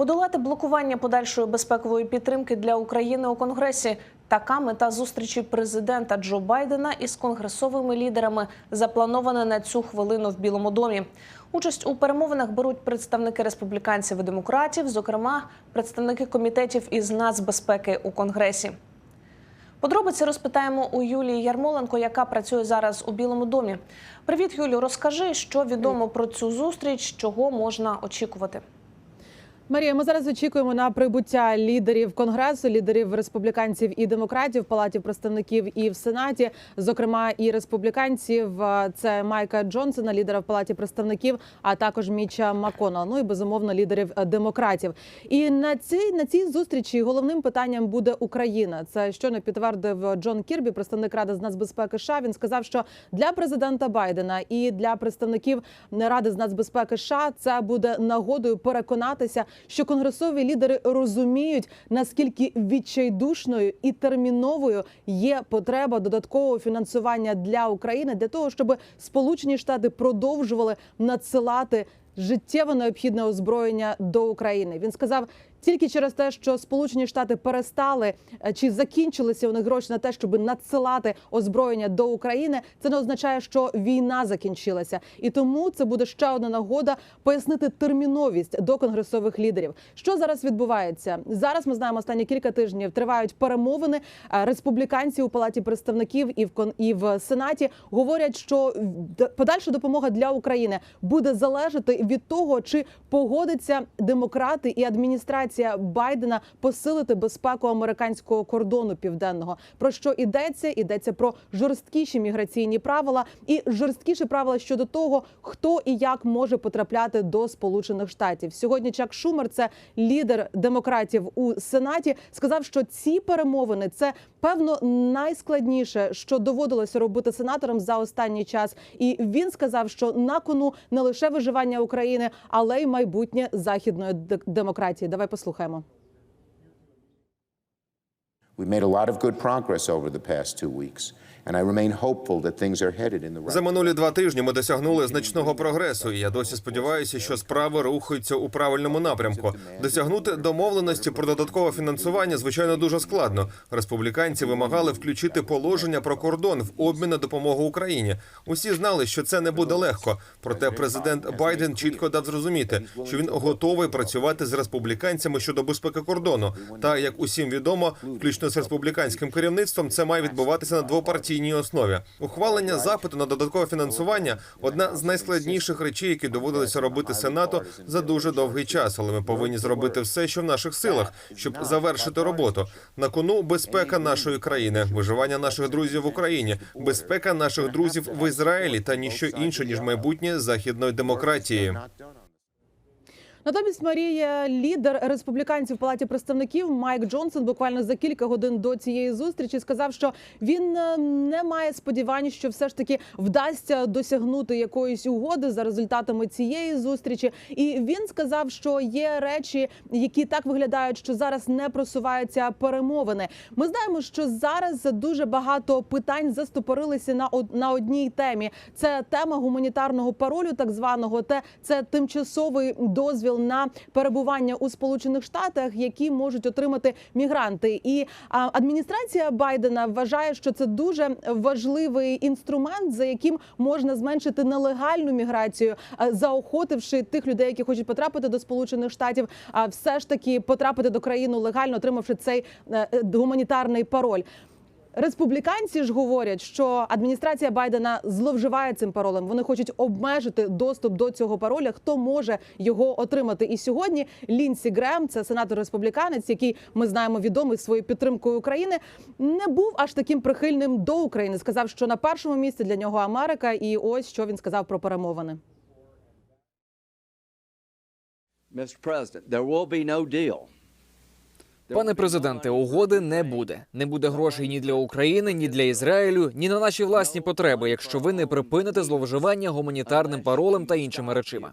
Подолати блокування подальшої безпекової підтримки для України у Конгресі. Така мета зустрічі президента Джо Байдена із конгресовими лідерами запланована на цю хвилину в Білому домі. Участь у перемовинах беруть представники республіканців і демократів, зокрема представники комітетів із нацбезпеки у Конгресі. Подробиці розпитаємо у Юлії Ярмоленко, яка працює зараз у Білому домі. Привіт, Юлю. Розкажи, що відомо про цю зустріч, чого можна очікувати. Марія, ми зараз очікуємо на прибуття лідерів конгресу, лідерів республіканців і демократів в палаті представників і в сенаті, зокрема і республіканців. е, Це Майка Джонсона, лідера в палаті представників, а також Міча Маконела. Ну і безумовно лідерів е, демократів. І на цій на цій зустрічі головним питанням буде Україна. Це щойно підтвердив Джон Кірбі, представник ради з нацбезпеки. США. Він сказав, що для президента Байдена і для представників ради з нацбезпеки США це буде нагодою переконатися, що конгресові лідери розуміють наскільки відчайдушною і терміновою є потреба додаткового фінансування для України для того, щоб Сполучені Штати продовжували надсилати життєво необхідне озброєння до України. Він сказав. Тільки через те, що Сполучені Штати перестали е, чи закінчилися у них гроші на те, щоб надсилати озброєння до України, це не означає, що війна закінчилася, і тому це буде ще одна нагода пояснити терміновість до конгресових лідерів. Що зараз відбувається? Зараз ми знаємо останні кілька тижнів тривають перемовини. Е, Республіканці у палаті представників і в кон і в сенаті говорять, що подальша допомога для України буде залежати від того, чи погодиться демократи і адміністрація Байдена посилити безпеку американського кордону південного. Про що йдеться? Йдеться про жорсткіші міграційні правила і жорсткіші правила щодо того, хто і як може потрапляти до Сполучених Штатів. Сьогодні Чак Шумер, це лідер демократів у сенаті, сказав, що ці перемовини це певно найскладніше, що доводилося робити сенаторам за останній час. І він сказав, що на кону не лише виживання України, але й майбутнє західної демократії. Давай послухаємо. Послухаємо. We made a lot of good progress over the past two weeks, За минулі два тижні ми досягнули значного прогресу, і я досі сподіваюся, що справи рухаються у правильному напрямку. Досягнути домовленості про додаткове фінансування звичайно дуже складно. Республіканці вимагали включити положення про кордон в обмін на допомогу Україні. Усі знали, що це не буде легко. Проте президент Байден чітко дав зрозуміти, що він готовий працювати з республіканцями щодо безпеки кордону. Та як усім відомо, включно з республіканським керівництвом, це має відбуватися на двопартійній основі. Ухвалення запиту на додаткове фінансування одна з найскладніших речей, які доводилося робити Сенату за дуже довгий час. Але ми повинні зробити все, що в наших силах, щоб завершити роботу. На кону безпека нашої країни, виживання наших друзів в Україні, безпека наших друзів в Ізраїлі та ніщо інше ніж майбутнє західної демократії. Натомість Марія, лідер республіканців в палаті представників Майк Джонсон, буквально за кілька годин до цієї зустрічі сказав, що він е, не має сподівань, що все ж таки вдасться досягнути якоїсь угоди за результатами цієї зустрічі. І він сказав, що є речі, які так виглядають, що зараз не просуваються перемовини. Ми знаємо, що зараз дуже багато питань застопорилися на на одній темі. Це тема гуманітарного паролю, так званого, те це тимчасовий дозвіл на перебування у Сполучених Штатах, які можуть отримати мігранти. І адміністрація Байдена вважає, що це дуже важливий інструмент, за яким можна зменшити нелегальну міграцію, заохотивши тих людей, які хочуть потрапити до Сполучених Штатів, а все ж таки потрапити до країни легально, отримавши цей е, е, гуманітарний пароль. Республіканці ж говорять, що адміністрація Байдена зловживає цим паролем. Вони хочуть обмежити доступ до цього пароля. Хто може його отримати? І сьогодні Лінсі Грем, це сенатор республіканець, який ми знаємо відомий своєю підтримкою України, не був аж таким прихильним до України. Сказав, що на першому місці для нього Америка, і ось що він сказав про перемовини. Mr. President, there will be no deal. Пане президенте, угоди не буде. Не буде грошей ні для України, ні для Ізраїлю, ні на наші власні потреби, якщо ви не припините зловживання гуманітарним паролем та іншими речима.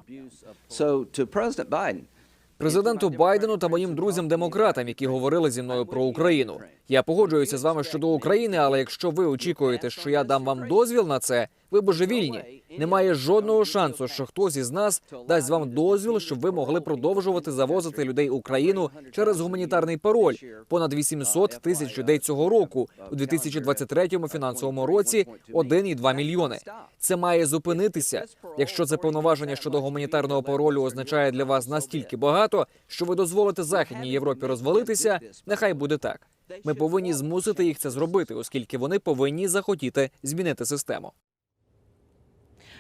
Президенту Байдену та моїм друзям-демократам, які говорили зі мною про Україну. Я погоджуюся з вами щодо України, але якщо ви очікуєте, що я дам вам дозвіл на це, Ви божевільні. Немає жодного шансу, що хтось із нас дасть вам дозвіл, щоб ви могли продовжувати завозити людей в Україну через гуманітарний пароль. Понад 800 тисяч людей цього року у 2023 фінансовому році 1,2 мільйони. Це має зупинитися. Якщо це повноваження щодо гуманітарного паролю означає для вас настільки багато, що ви дозволите західній Європі розвалитися, нехай буде так. Ми повинні змусити їх це зробити, оскільки вони повинні захотіти змінити систему.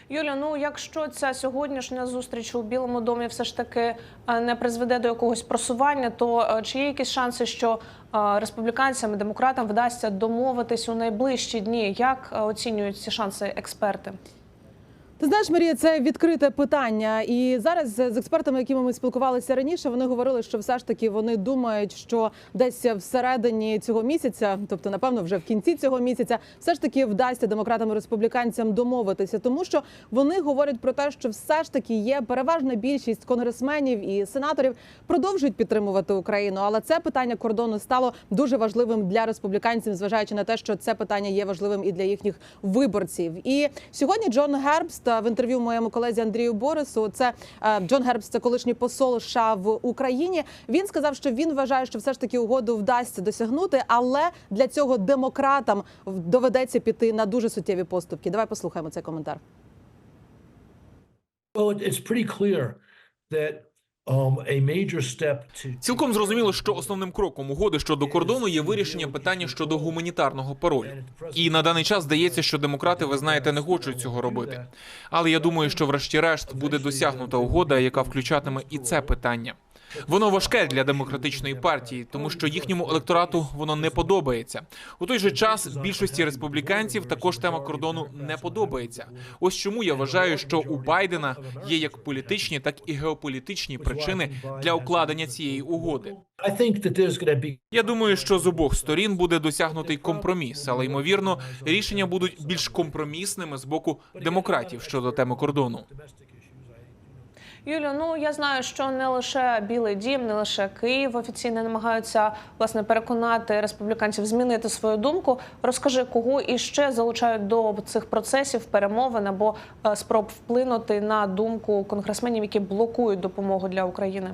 Юля, ну якщо ця сьогоднішня зустріч у Білому домі все ж таки е, не призведе до якогось просування, то е, чи є якісь шанси, що е, республіканцям і демократам вдасться домовитись у найближчі дні? Як оцінюють ці шанси експерти? Ти знаєш, Марія, це відкрите питання. І зараз з експертами, якими ми спілкувалися раніше, вони говорили, що все ж таки вони думають, що десь всередині цього місяця, тобто, напевно, вже в кінці цього місяця, все ж таки вдасться демократам і республіканцям домовитися, тому що вони говорять про те, що все ж таки є переважна більшість конгресменів і сенаторів продовжують підтримувати Україну. Але це питання кордону стало дуже важливим для республіканців, зважаючи на те, що це питання є важливим і для їхніх виборців. І сьогодні Джон Гербст в інтерв'ю моєму колезі Андрію Борису. Це е, Джон Гербс, це колишній посол США в Україні. Він сказав, що він вважає, що все ж таки угоду вдасться досягнути, але для цього демократам доведеться піти на дуже суттєві поступки. Давай послухаємо цей коментар. Well, it's pretty clear that um, Цілком зрозуміло, що основним кроком угоди щодо кордону є вирішення питання щодо гуманітарного паролю. І на даний час здається, що демократи, ви знаєте, не хочуть цього робити. Але я думаю, що врешті-решт буде досягнута угода, яка включатиме і це питання. Воно важке для демократичної партії, тому що їхньому електорату воно не подобається. У той же час більшості республіканців також тема кордону не подобається. Ось чому я вважаю, що у Байдена є як політичні, так і геополітичні причини для укладення цієї угоди. Я думаю, що з обох сторін буде досягнутий компроміс, але ймовірно, рішення будуть більш компромісними з боку демократів щодо теми кордону. Юлю, ну я знаю, що не лише Білий Дім, не лише Київ офіційно намагаються власне переконати республіканців змінити свою думку. Розкажи, кого іще залучають до цих процесів перемовин або е, спроб вплинути на думку конгресменів, які блокують допомогу для України.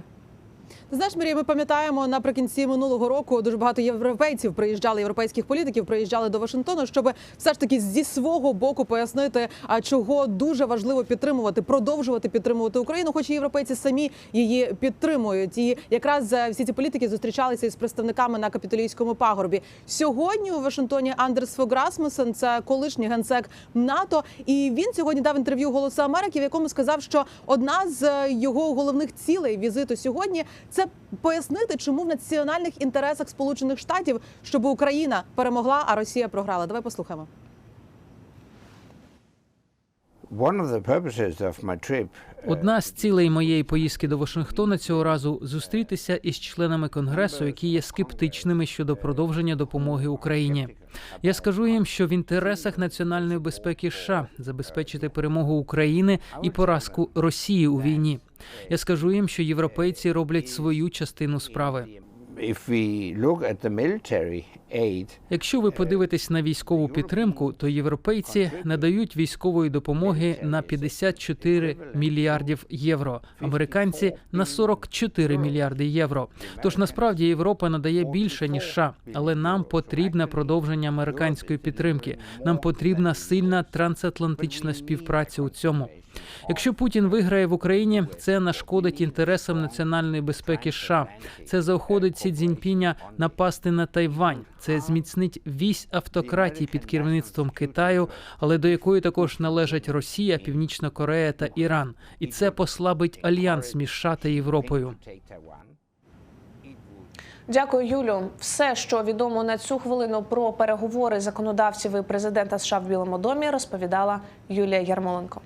Знаєш, Марія, ми пам'ятаємо наприкінці минулого року дуже багато європейців приїжджали, європейських політиків приїжджали до Вашингтону, щоб все ж таки зі свого боку пояснити, а чого дуже важливо підтримувати, продовжувати підтримувати Україну, хоч і європейці самі її підтримують. І якраз е, всі ці політики зустрічалися із представниками на капітолійському пагорбі. Сьогодні у Вашингтоні Андерс Фог Расмусен, це колишній генсек НАТО, і він сьогодні дав інтерв'ю Голосу Америки, в якому сказав, що одна з е, його головних цілей візиту сьогодні це пояснити, чому в національних інтересах Сполучених Штатів, щоб Україна перемогла, а Росія програла. Давай послухаємо. Одна з цілей моєї поїздки до Вашингтона цього разу зустрітися із членами конгресу, які є скептичними щодо продовження допомоги Україні. Я скажу їм, що в інтересах національної безпеки США забезпечити перемогу України і поразку Росії у війні. Я скажу їм, що європейці роблять свою частину справи. Якщо ви подивитесь на військову підтримку, то європейці надають військової допомоги на 54 мільярдів євро, американці на 44 мільярди євро. Тож насправді Європа надає більше ніж США, але нам потрібне продовження американської підтримки. Нам потрібна сильна трансатлантична співпраця у цьому. Якщо Путін виграє в Україні, це нашкодить інтересам національної безпеки США. Це заохотить Сі Цзіньпіня напасти на Тайвань. Це зміцнить вісь автократії під керівництвом Китаю, але до якої також належать Росія, Північна Корея та Іран. І це послабить альянс між США та Європою. Дякую, Юлю. Все, що відомо на цю хвилину про переговори законодавців і президента США в Білому домі, розповідала Юлія Ярмоленко.